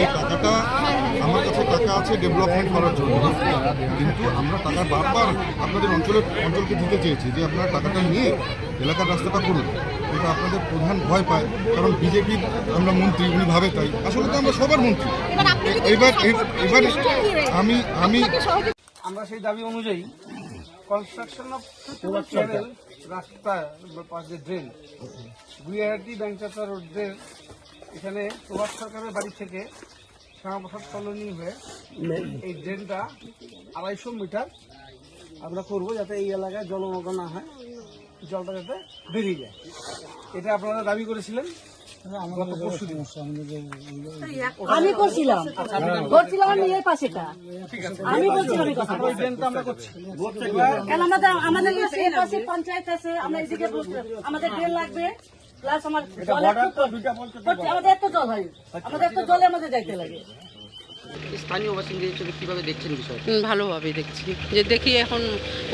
এই টাকাটা আমার কাছে টাকা আছে ডেভেলপমেন্ট করার জন্য। কিন্তু আমরা টাকা বারবার আপনাদের অঞ্চলের অঞ্চলকে দিতে চেয়েছি যে আপনারা টাকাটা নিয়ে এলাকার রাস্তাটা করুন। এটা আপনাদের প্রধান ভয় পায় কারণ বিজেপির আমরা মন্ত্রী উনি ভাবে তাই। আসলে তো আমরা সবার মন্ত্রী। এবার আপনি এবার আমি আমি আমরা সেই দাবি অনুযায়ী কনস্ট্রাকশন অফ চ্যানেল রাস্তা বা পাশ ড্রেন গুইয়াহাটি ব্যাংচাচা রোড ড্রেন এখানে প্রভাত সরকারের বাড়ি থেকে শ্যামাপ্রসাদ কলোনি হয়ে এই ড্রেনটা আড়াইশো মিটার আমরা করব যাতে এই এলাকায় জলমগ্ন না হয় জলটা যাতে বেরিয়ে যায়। এটা আপনারা দাবি করেছিলেন আমি করছিলাম। করছিলাম আমি পাশেটা। আমি বলছিলাম এই কথা আমাদের আমাদের পাশে পঞ্চায়েত আছে আমরা এদিকে আমাদের ড্রেন লাগবে। প্লাস আমার আমাদের এত জল হয়। আমাদের এত জলে আমাদের যাইতে লাগে। স্থানীয় বাসিন্দা হিসেবে কীভাবে দেখছেন বিষয়টা? হুম, ভালোভাবে দেখছি। যে দেখি এখন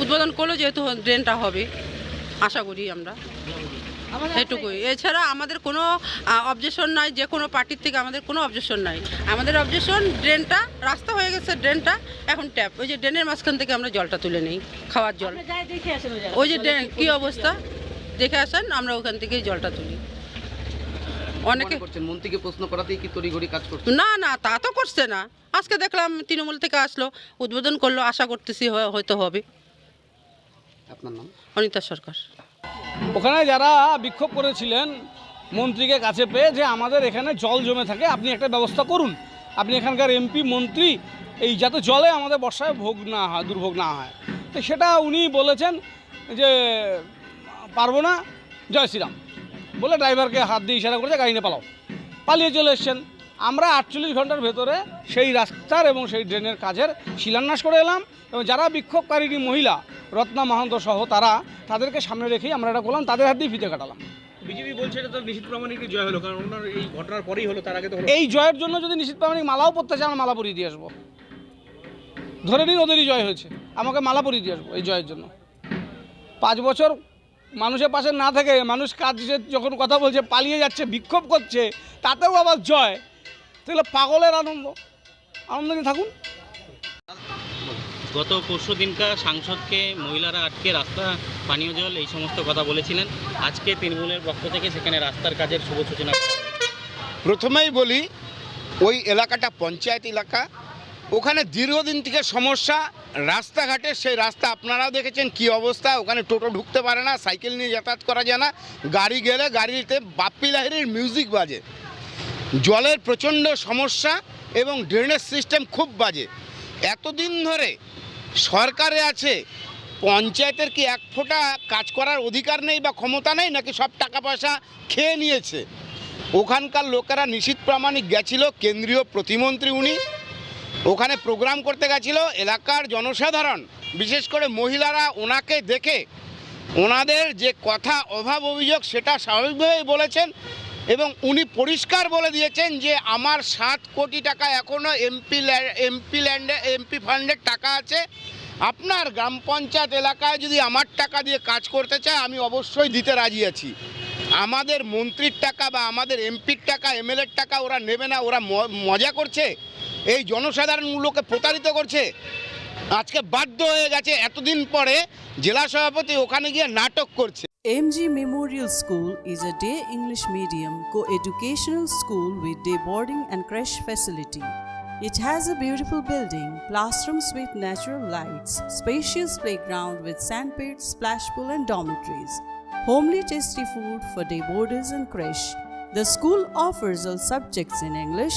উদ্বোধন করল যেহেতু ড্রেনটা হবে আশা করি আমরা। এটুকুই। এছাড়া আমাদের কোনো অবজেকশন নাই যে কোনো পার্টির থেকে আমাদের কোনো অবজেকশন নাই। আমাদের অবজেকশন ড্রেনটা রাস্তা হয়ে গেছে ড্রেনটা এখন ট্যাপ ওই যে ড্রেনের মাঝখান থেকে আমরা জলটা তুলে নিই খাওয়ার জল। ওই যে ড্রেন কী অবস্থা? দেখে আসেন আমরা ওখান থেকেই জলটা তুলি। অনেকে মনে করছেন মন্ত্রীকে প্রশ্ন করাতেই কি তড়িঘড়ি কাজ করছে? না না তা তো করছে না। আজকে দেখলাম তৃণমূল থেকে আসলো উদ্বোধন করল আশা করতেছি হয়তো হবে। আপনার নাম? অনিতা সরকার। ওখানে যারা বিক্ষোভ করেছিলেন মন্ত্রীকে কাছে পেয়ে যে আমাদের এখানে জল জমে থাকে আপনি একটা ব্যবস্থা করুন। আপনি এখানকার এমপি মন্ত্রী এই যাতে জলে আমাদের বর্ষায় ভোগ না হয় দুর্ভোগ না হয়। তো সেটা উনি বলেছেন যে পারব না। জয় শ্রীরাম। বলে ড্রাইভারকে হাত দিয়ে ইশারা করেছে গাড়ি নিয়ে পালাও। পালিয়ে চলে এসছেন। আমরা আটচল্লিশ ঘণ্টার ভেতরে সেই রাস্তার এবং সেই ড্রেনের কাজের শিলান্যাস করে এলাম এবং যারা বিক্ষোভকারী মহিলা রত্না মাহান্ত সহ তারা তাদেরকে সামনে রেখেই আমরা এটা করলাম তাদের হাত দিয়ে ফিতে কাটালাম। বিজেপি বলছে এটা তো নিশ্চিত প্রামাণিক জয় হলো কারণ ওনার এই ঘটনার পরেই হলো তার আগে তো এই জয়ের জন্য যদি নিশ্চিত প্রামাণিক মালাও পরতে চায় আমরা মালা পরিয়ে দিয়ে আসব। ধরে নিন ওদেরই জয় হয়েছে। আমাকে মালা পরিয়ে দিয়ে আসব এই জয়ের জন্য। পাঁচ বছর মানুষের পাশে না থেকে মানুষ কাজ যখন কথা বলছে পালিয়ে যাচ্ছে বিক্ষোভ করছে তাতেও আবার জয়। তাহলে পাগলের আনন্দ। আনন্দ নিয়ে থাকুন। গত পরশু দিনকার সাংসদকে মহিলারা আটকে রাস্তা পানীয় জল এই সমস্ত কথা বলেছিলেন। আজকে তৃণমূলের পক্ষ থেকে সেখানে রাস্তার কাজের শুভ সূচনা। প্রথমেই বলি ওই এলাকাটা পঞ্চায়েত এলাকা ওখানে দীর্ঘদিন থেকে সমস্যা, রাস্তাঘাটে সেই রাস্তা আপনারাও দেখেছেন কি অবস্থা, ওখানে টোটো ঢুকতে পারে না, সাইকেল নিয়ে যাতায়াত করা যায় না, গাড়ি গেলে গাড়িতে বাপ্পি লাহিরির মিউজিক বাজে। জলের প্রচণ্ড সমস্যা এবং ড্রেনেজ সিস্টেম খুব বাজে। এতদিন ধরে সরকারে আছে, পঞ্চায়েতের কি এক ফোঁটা কাজ করার অধিকার নেই বা ক্ষমতা নেই, নাকি সব টাকা পয়সা খেয়ে নিয়েছে? ওখানকার লোকেরা নিশীত প্রামাণিক গেছিল, কেন্দ্রীয় প্রতিমন্ত্রী উনি ওখানে প্রোগ্রাম করতে গেছিল এলাকার জনসাধারণ, বিশেষ করে মহিলারা ওনাকে দেখে। ওনাদের যে কথা অভাব অভিযোগ সেটা স্বাভাবিকভাবেই বলেছেন এবং উনি পরিষ্কার বলে দিয়েছেন যে আমার সাত কোটি টাকা এখনও এমপি এমপি ল্যান্ডে, এমপি ফান্ডের টাকা আছে। আপনার গ্রাম পঞ্চায়েত এলাকায় যদি আমার টাকা দিয়ে কাজ করতে চায়, আমি অবশ্যই দিতে রাজি আছি। আমাদের মন্ত্রীর টাকা বা আমাদের এমপির টাকা, এমএলএর টাকা ওরা নেবে না, ওরা মজা করছে। এই জনসাধারণগুলোকে প্রতারিত করছে আজকে বাধ্য হয়ে গেছে এতদিন পরে জেলা সভাপতি ওখানে গিয়ে নাটক করছে MG Memorial School is a day English medium co-educational school with day boarding and creche facility. It has a beautiful building, classrooms with natural lights, spacious playground with sandpit, splash pool and dormitories, homely tasty food for day boarders and creche. The school offers all subjects in English.